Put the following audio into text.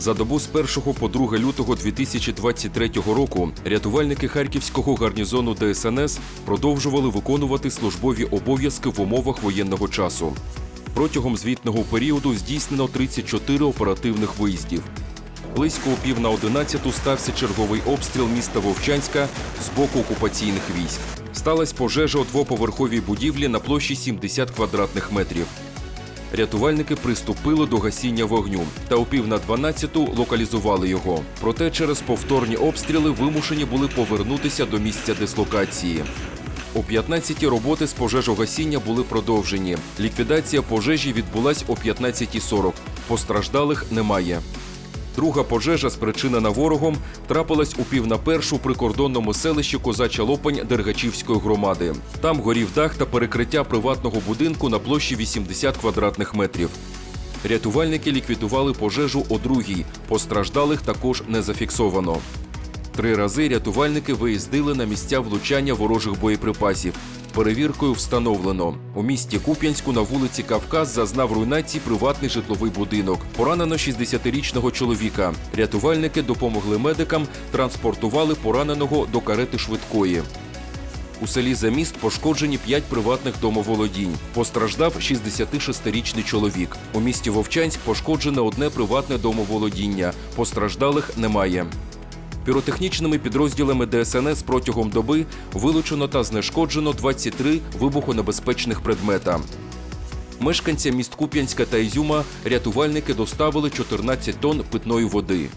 За добу з 1 по 2 лютого 2023 року рятувальники харківського гарнізону ДСНС продовжували виконувати службові обов'язки в умовах воєнного часу. Протягом звітного періоду здійснено 34 оперативних виїздів. Близько о пів на одинадцяту стався черговий обстріл міста Вовчанська з боку окупаційних військ. Сталася пожежа у двоповерховій будівлі на площі 70 квадратних метрів. Рятувальники приступили до гасіння вогню та о пів на дванадцяту локалізували його. Проте через повторні обстріли вимушені були повернутися до місця дислокації. О 15-ті роботи з пожежогасіння були продовжені. Ліквідація пожежі відбулась о 15.40. Постраждалих немає. Друга пожежа, спричинена ворогом, трапилась у пів на першу прикордонному селищі Козача Лопань Дергачівської громади. Там горів дах та перекриття приватного будинку на площі 80 квадратних метрів. Рятувальники ліквідували пожежу о другій. Постраждалих також не зафіксовано. Три рази рятувальники виїздили на місця влучання ворожих боєприпасів. Перевіркою встановлено. У місті Куп'янську на вулиці Кавказ зазнав руйнації приватний житловий будинок. Поранено 60-річного чоловіка. Рятувальники допомогли медикам, транспортували пораненого до карети швидкої. У селі Заміст пошкоджені п'ять приватних домоволодінь. Постраждав 66-річний чоловік. У місті Вовчанськ пошкоджене одне приватне домоволодіння. Постраждалих немає. Піротехнічними підрозділами ДСНС протягом доби вилучено та знешкоджено 23 вибухонебезпечних предмета. Мешканцям міст Куп'янська та Ізюма рятувальники доставили 14 тонн питної води.